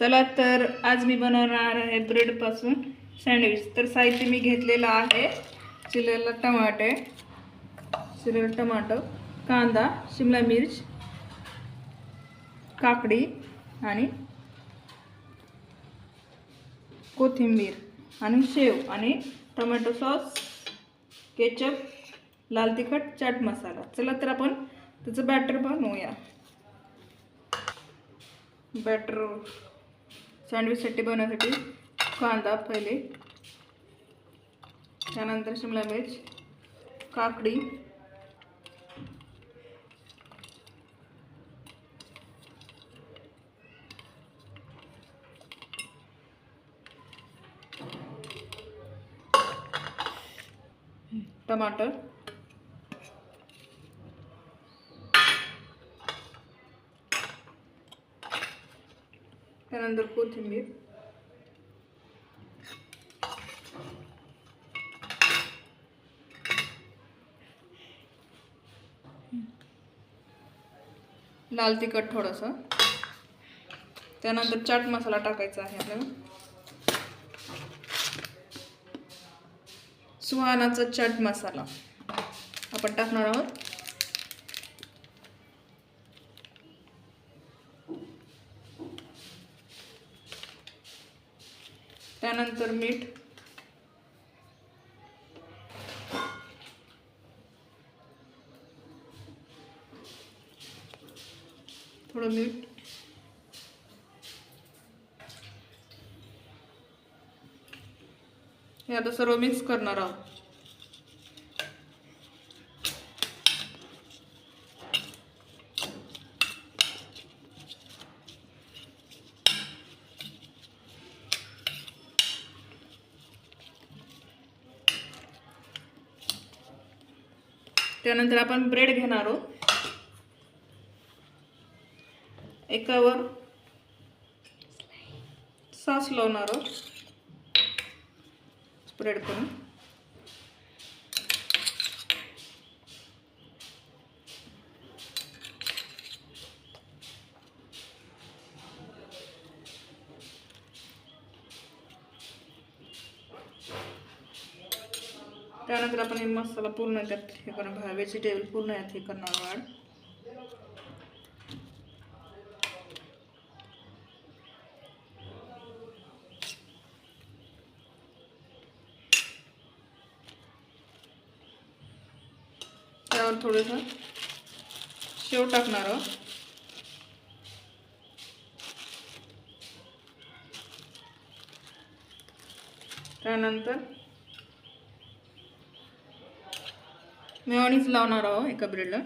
चला तर आज मी बनवणार आहे ब्रेडपासून सँडविच. तर साहित्य मी घेतलेलं आहे चिरलेला टमाटे चिरलेलं टमाटो कांदा शिमला मिर्च काकडी आणि कोथिंबीर आणि शेव आणि टोमॅटो सॉस केचप लाल तिखट चाट मसाला. चला तर आपण त्याचं बॅटर बनवूया. बॅटर सँडविचसाठी बनवण्यासाठी कांदा पहिले. त्यानंतर शिमला मिर्च काकडी. टमाटर. त्यानंतर कोथिंबीर. लाल तिखट थोडंसं. त्यानंतर चाट मसाला टाकायचा आहे आपल्याला. सुहानाचा चाट मसाला आपण टाकणार आहोत. त्यानंतर मीठ. थोडं मीठ. हे आता सर्व मिक्स करणार आहोत. त्यानंतर आपण ब्रेड घेणार आहोत. एकावर सॉस लावणार आहोत. स्प्रेड करून. त्यानंतर आपण हे मसाला पूर्ण त्यात हे करणार व्हेजिटेबल पूर्ण यात हे करणार वाढ त्यावर थोडंसं शेव टाकणार आहोत. त्यानंतर मेयोनीज लावणार आहोत एका ब्रेडला.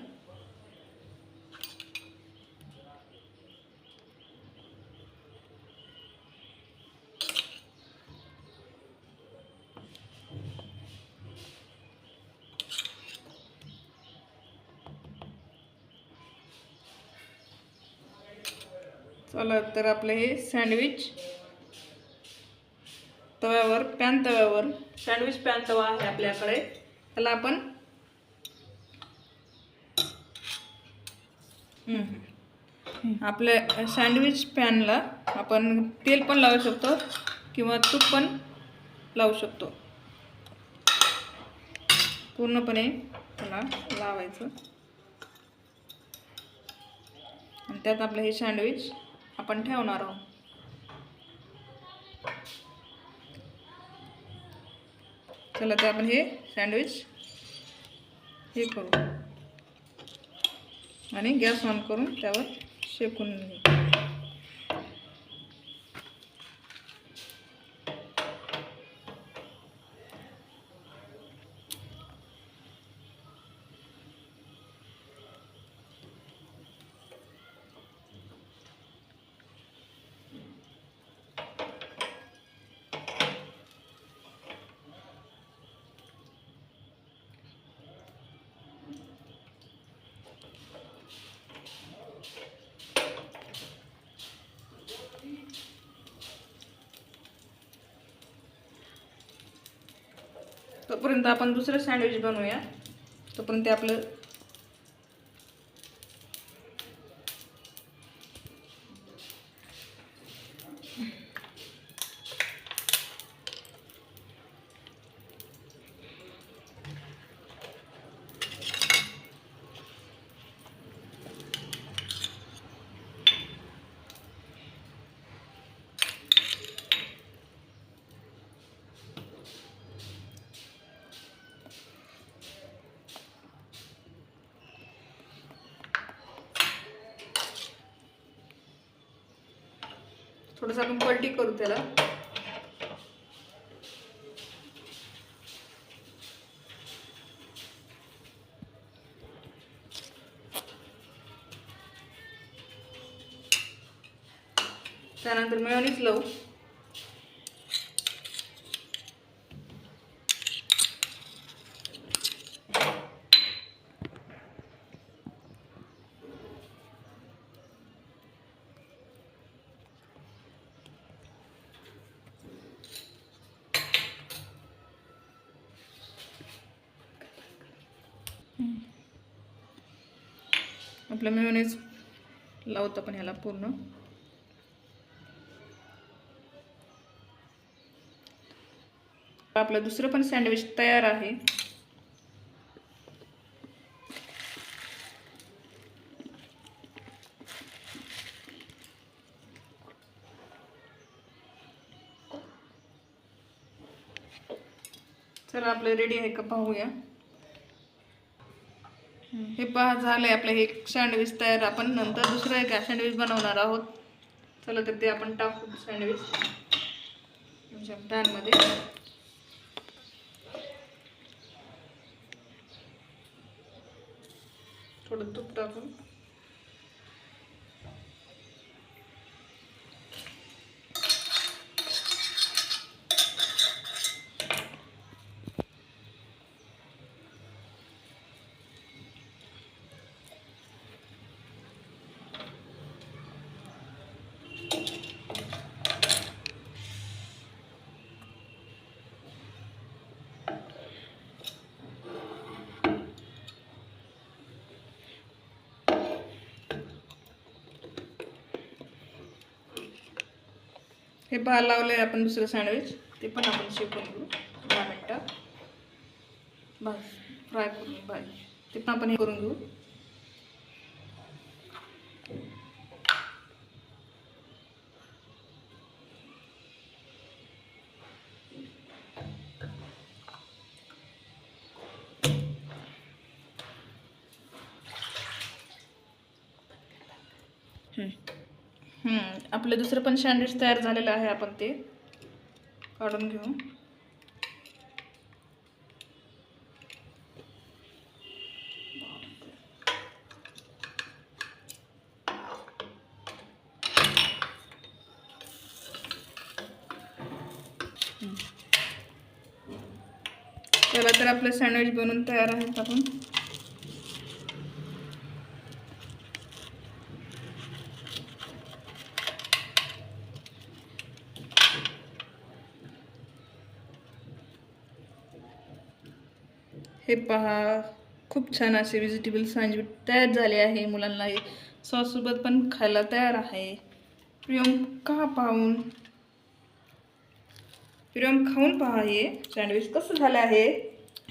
चला तर आपलं हे सँडविच तव्यावर पॅन तव्यावर. सँडविच पॅन तवा आहे आपल्याकडे. त्याला आपण आपल्या सँडविच पॅनला आपण तेल पण लावू शकतो किंवा तूप पण लावू शकतो. पूर्णपणे त्याला लावायचं. आणि त्यात आपलं हे सँडविच आपण ठेवणार आहोत. चला तर आपण हे सँडविच हे करू. आणि गॅस ऑन करून त्यावर शेकून तोपर्यंत आपण दुसरं सँडविच बनवूया. तोपर्यंत ते आपलं थोडंसं आपण पलटी करू त्याला. त्यानंतर मेयोनीज लावू. आपलं मेयोनीज लावतो आपण ह्याला पूर्ण. आपलं दुसरं पण सँडविच तयार आहे. चला आपलं रेडी आहे का पाहूया. हे पहा आहे आपलं हे सँडविच तयार. आपण नंतर दुसरं एक सँडविच बनवणार आहोत. चला तर ते आपण टाकू सँडविच. आमच्या पॅनमध्ये. थोडं तूप टाकून. हे पहा आहे आपण दुसरं सँडविच ते पण आपण शिकून घेऊ. दहा मिनटात बस फ्राय करून बाय ते पण आपण हे करून घेऊ. हम्म. आपलं दुसरं पण सँडविच तयार झालेलं आहे आपण ते. काढून घेऊ. चला तर आपलं सँडविच बनवून तयार आहेत आपण. हे पहा खूप छान असे व्हेजिटेबल सँडविच तयार झाले आहे मुलांना. हे सॉससोबत पण खायला तयार आहे. प्रियंका पाहून. प्रियम खाऊन पहा हे सँडविच कसं झालं आहे.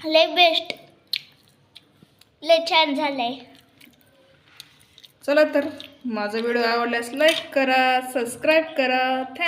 लय बेस्ट लय छान झालंय. चला तर माझा व्हिडिओ आवडल्यास लाईक करा सबस्क्राईब करा. थँक